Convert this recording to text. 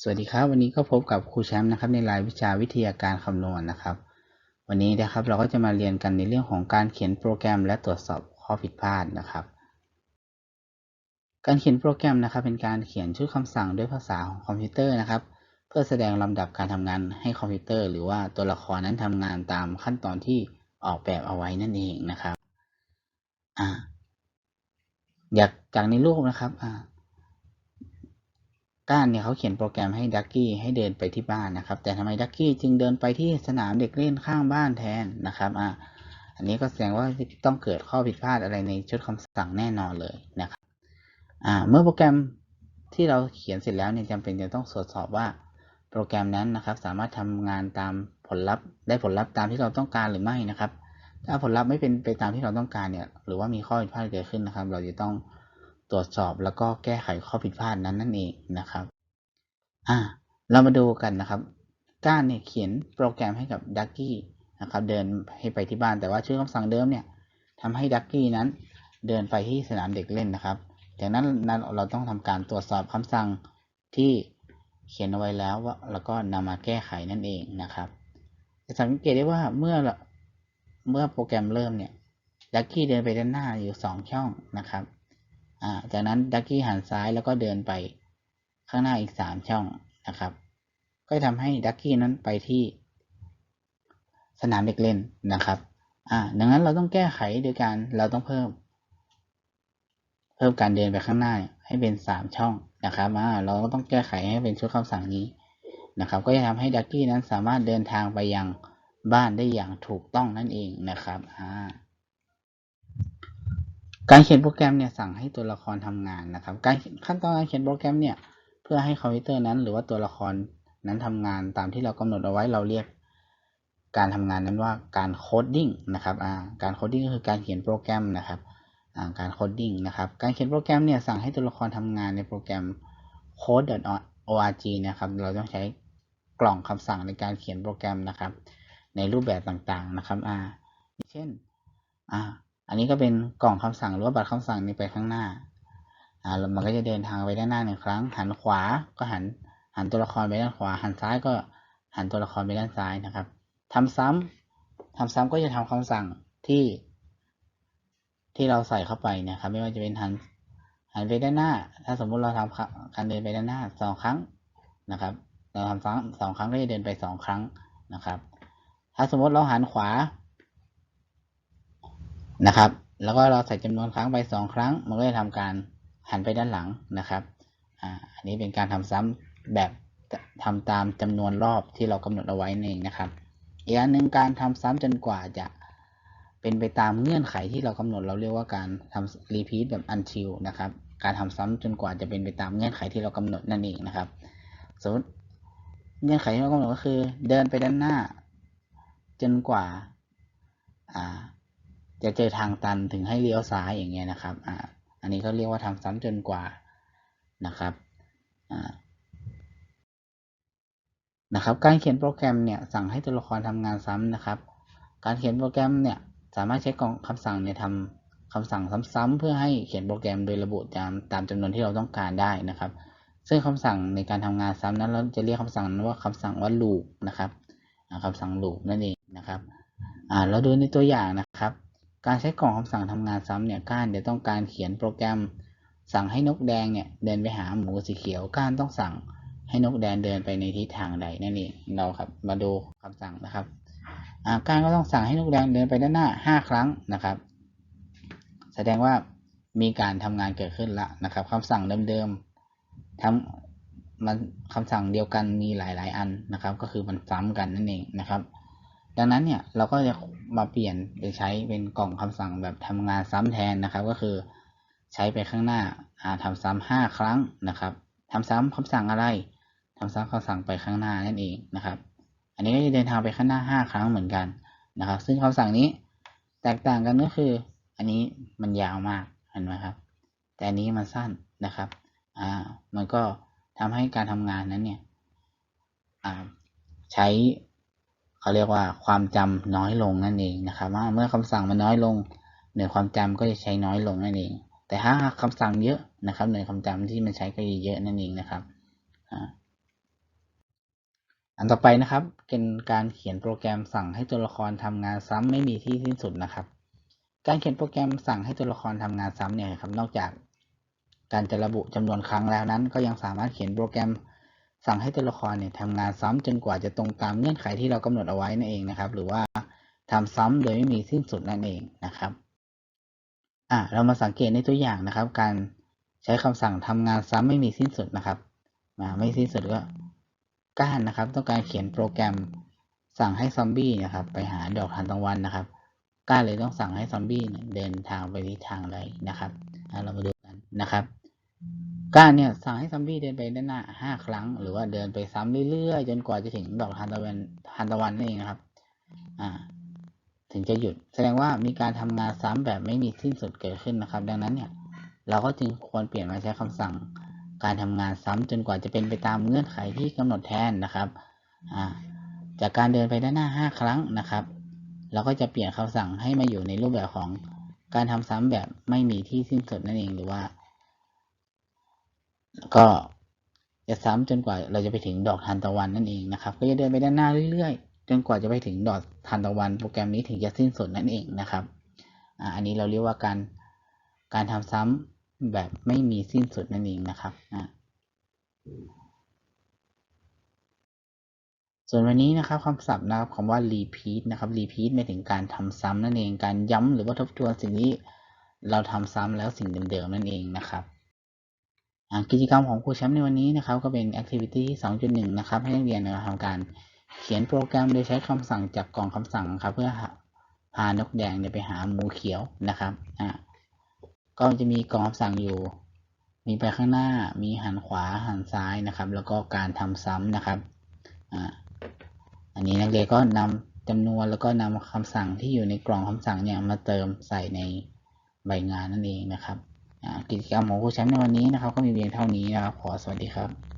สวัสดีครับ วันนี้ก็พบกับครูแชมป์นะครับในรายวิชาวิทยาการคำนวณนะครับ วันนี้นะครับเราก็จะมาเรียนกันในเรื่องของการเขียนโปรแกรม และตรวจสอบข้อผิดพลาดนะครับ การเขียนโปรแกรมนะครับ เป็นการเขียนชื่อคำสั่งด้วยภาษาของคอมพิวเตอร์นะครับ เพื่อแสดงลำดับการทำงานให้คอมพิวเตอร์ หรือว่าตัวละครนั้นทำงานตามขั้นตอนที่ออกแบบเอาไว้นั่นเองนะครับอ่าอยากจากในรูปนะครับอ่า ก้านเนี่ยเขาเขียนโปรแกรมให้ดักกี้ให้เดินไปที่บ้านนะครับ แต่ทำไมดักกี้จึงเดินไปที่สนามเด็กเล่นข้างบ้านแทนนะครับอ่าอันนี้ก็แสดงว่าต้องเกิดข้อผิดพลาดอะไรในชุดคำสั่งแน่นอนเลยนะครับอ่าเมื่อโปรแกรมที่เราเขียนเสร็จแล้วเนี่ยจำเป็นจะต้องตรวจสอบว่าโปรแกรมนั้นนะครับ สามารถทำงานตามผลลัพธ์ ได้ผลลัพธ์ตามที่เราต้องการหรือไม่นะครับ ถ้าผลลัพธ์ไม่เป็นไปตามที่เราต้องการเนี่ย หรือว่ามีข้อผิดพลาดเกิดขึ้นนะครับ เราจะต้อง ตรวจสอบแล้วก็แก้ไขข้อผิดพลาดนั้นนั่นเองนะครับอ่าเรามาดูกันนะครับก้านเนี่ยเขียนโปรแกรมให้กับดักกี้นะครับเดินให้ไปที่บ้านแต่ว่าชื่อคำสั่งเดิมเนี่ยทำให้ดักกี้นั้นเดินไปที่สนามเด็กเล่นนะครับ จากนั้นนั้นเราต้องทำการตรวจสอบคำสั่งที่เขียนเอาไว้แล้วว่าแล้วก็นำมาแก้ไขนั่นเองนะครับจะสังเกตได้ว่าเมื่อเมื่อโปรแกรมเริ่มเนี่ยดักกี้เดินไปด้านหน้าอยู่สองช่องนะครับ จากนั้นดักกี้หันซ้ายแล้วก็เดินไปข้างหน้าอีกสามช่องนะครับ ก็จะทำให้ดักกี้นั้นไปที่สนามเด็กเล่นนะครับอ่าดังนั้นเราต้องแก้ไขโดยการเราต้องเพิ่ม เพิ่มการเดินไปข้างหน้าให้เป็นสามช่องนะครับอ่าเราก็ต้องแก้ไขให้เป็นชุดคำสั่งนี้นะครับ ก็จะทำให้ดักกี้นั้นสามารถเดินทางไปยังบ้านได้อย่างถูกต้องนั่นเองนะครับอ่า การเขียนโปรแกรมเนี่ยสั่งให้ตัวละครทำงานนะครับ การขั้นตอนการเขียนโปรแกรมเนี่ยเพื่อให้คอมพิวเตอร์นั้นหรือว่าตัวละครนั้นทำงานตามที่เรากำหนดเอาไว้เราเรียก การทำงานนั้นว่าการโคดดิ้งนะครับการโคดดิ้งก็คือการเขียนโปรแกรมนะครับการโคดดิ้งนะครับการเขียนโปรแกรมเนี่ยสั่งให้ตัวละครทำงานในโปรแกรม code.org นะครับเราต้องใช้กล่องคำสั่งในการเขียนโปรแกรมนะครับ ในรูปแบบต่างๆนะครับอ่าเช่น อันนี้ก็เป็นกล่องคำสั่งหรือว่าบัตรคำสั่งนี้ไปข้างหน้า อ่ามันก็จะเดินทางไปด้านหน้าหนึ่งครั้ง หันขวาก็หันหันตัวละครไปด้านขวา หันซ้ายก็หันตัวละครไปด้านซ้ายนะครับทำซ้ำทำซ้ำก็จะทำคำสั่งที่ ที่เราใส่เข้าไปนะครับ ไม่ว่าจะเป็นหันหันไปด้านหน้า ถ้าสมมุติเราทำการเดินไปด้านหน้าสองครั้งนะครับ เราทำซ้ำสองครั้งก็จะเดินไปสองครั้งนะครับ ถ้าสมมติเราหันขวา นะครับ แล้วก็เราใส่จำนวนครั้งไปสองครั้ง มันก็จะทำการหันไปด้านหลังนะครับอ่าอันนี้เป็นการทำซ้ำแบบทำตามจำนวนรอบที่เรากำหนดเอาไว้นั่นเองนะครับ อีกอันหนึ่งการทำซ้ำจนกว่าจะเป็นไปตามเงื่อนไขที่เรากำหนดเราเรียกว่าการทำ repeat แบบ until นะครับ การทำซ้ำจนกว่าจะเป็นไปตามเงื่อนไขที่เรากำหนดนั่นเองนะครับ สมมติเงื่อนไขที่เรากำหนดก็คือ เดินไปด้านหน้า จนกว่า อ่า จะเจอทางตันถึงให้เลี้ยวซ้ายอย่างเงี้ยนะครับอ่าอันนี้ก็เรียกว่าทำซ้ำจนกว่านะครับอ่านะครับ การเขียนโปรแกรมเนี่ยสั่งให้ตัวละครทำงานซ้ำนะครับ การเขียนโปรแกรมเนี่ยสามารถใช้กล่องคำสั่งเนี่ยทำคำสั่งซ้ำๆเพื่อให้เขียนโปรแกรมโดยระบุตามตามจำนวนที่เราต้องการได้นะครับ ซึ่งคำสั่งในการทำงานซ้ำนั้นเราจะเรียกคำสั่งนั้นว่าคำสั่งว่า loop นะครับคำสั่ง loop นั่นเองนะครับเราดูในตัวอย่างนะครับ การใช้กล่องคำสั่งทำงานซ้ำเนี่ยก้านเดี๋ยวต้องการเขียนโปรแกรม สั่งให้นกแดงเนี่ยเดินไปหาหมูสีเขียวก้านต้องสั่งให้นกแดงเดินไปในทิศทางใดนั่นเองเราครับมาดูคำสั่งนะครับก้านก็ต้องสั่งให้นกแดงเดินไปด้านหน้าห้าครั้งนะครับ แสดงว่ามีการทำงานเกิดขึ้นละนะครับคำสั่งเดิมๆทำมันคำสั่งเดียวกันมีหลาย ๆ อันนะครับ ก็คือมันซ้ำกันนั่นเองนะครับ ดังนั้นเนี่ยเราก็จะมาเปลี่ยนไปใช้เป็นกล่องคำสั่งแบบทำงานซ้ำแทนนะครับ ก็คือใช้ไปข้างหน้าทำซ้ำห้าครั้งนะครับทำซ้ำคำสั่งอะไรทำซ้ำคำสั่งไปข้างหน้านั่นเองนะครับ อันนี้ก็จะเดินทางไปข้างหน้าห้าครั้งเหมือนกันนะครับ ซึ่งคำสั่งนี้แตกต่างกันก็คือ อันนี้มันยาวมากเห็นไหมครับ แต่อันนี้มันสั้นนะครับอ่ามันก็ทำให้การทำงานนั้นเนี่ยใช้ เขาเรียกว่าความจำน้อยลงนั่นเองนะครับว่าเมื่อคำสั่งมันน้อยลง หน่วยความจำก็จะใช้น้อยลงนั่นเอง แต่ถ้าคำสั่งเยอะนะครับ หน่วยความจำที่มันใช้ก็เยอะนั่นเองนะครับอันต่อไปนะครับ เป็นการเขียนโปรแกรมสั่งให้ตัวละครทำงานซ้ำไม่มีที่สิ้นสุดนะครับ การเขียนโปรแกรมสั่งให้ตัวละครทำงานซ้ำเนี่ยครับ นอกจากการจะระบุจำนวนครั้งแล้วนั้น ก็ยังสามารถเขียนโปรแกรม สั่งให้ตัวละครเนี่ยทำงานซ้ำจนกว่าจะตรงตามเงื่อนไขที่เรากำหนดเอาไว้นั่นเองนะครับ หรือว่าทำซ้ำโดยไม่มีสิ้นสุดนั่นเองนะครับอะเรามาสังเกตในตัวอย่างนะครับ การใช้คำสั่งทำงานซ้ำไม่มีสิ้นสุดนะครับอ่าไม่สิ้นสุดก็ก้านนะครับ ต้องการเขียนโปรแกรมสั่งให้ซอมบี้นะครับ ไปหาดอกทานตะวันนะครับก้านเลยต้องสั่งให้ซอมบี้เดินทางไปทิศทางใดนะครับอะเรามาดูกันนะครับ ก้านเนี่ยสั่งให้ซอมบี้เดินไปด้านหน้าห้าครั้ง หรือว่าเดินไปซ้ำเรื่อยๆจนกว่าจะถึงดอกทานตะวันทานตะวันนั่นเองนะครับ อ่า ถึงจะหยุด แสดงว่ามีการทำงานซ้ำแบบไม่มีสิ้นสุดเกิดขึ้นนะครับ ดังนั้นเนี่ย เราก็จึงควรเปลี่ยนมาใช้คำสั่ง การทำงานซ้ำจนกว่าจะเป็นไปตามเงื่อนไขที่กำหนดแทนนะครับ อ่า จากการเดินไปด้านหน้าห้าครั้งนะครับ เราก็จะเปลี่ยนคำสั่งให้มาอยู่ในรูปแบบของการทำซ้ำแบบไม่มีที่สิ้นสุดนั่นเองหรือว่า ก็จะซ้ำจนกว่าเราจะไปถึงดอกทานตะวันนั่นเองนะครับ ก็จะเดินไปด้านหน้าเรื่อยๆ จนกว่าจะไปถึงดอกทานตะวัน โปรแกรมนี้ถึงจะสิ้นสุดนั่นเองนะครับอันนี้เราเรียกว่าการการทำซ้ำแบบไม่มีสิ้นสุดนั่นเองนะครับส่วนวันนี้นะครับคำศัพท์นะครับคำว่า repeat นะครับ repeat หมายถึงการทำซ้ำนั่นเอง การย้ำหรือว่าทบทวนสิ่งที่เราทำซ้ำแล้วสิ่งเดิมๆนั่นเองนะครับ กิจกรรมของครูแชมป์ในวันนี้นะครับ ก็เป็น activity 2.1 นะครับ ให้นักเรียนนะครับทำการเขียนโปรแกรมโดยใช้คำสั่งจากกล่องคำสั่งครับ เพื่อพานกแดงเนี่ยไปหาหมูเขียวนะครับอ่าก็จะมีกล่องคำสั่งอยู่ มีไปข้างหน้า มีหันขวาหันซ้ายนะครับ แล้วก็การทำซ้ำนะครับอ่าอันนี้นักเรียนก็นำจำนวนแล้วก็นำคำสั่งที่อยู่ในกล่องคำสั่งเนี่ยมาเติมใส่ในใบงานนั่นเองนะครับ กิจกรรมของครูแชมป์ในวันนี้นะครับ ก็มีเพียงเท่านี้นะครับ ขอสวัสดีครับ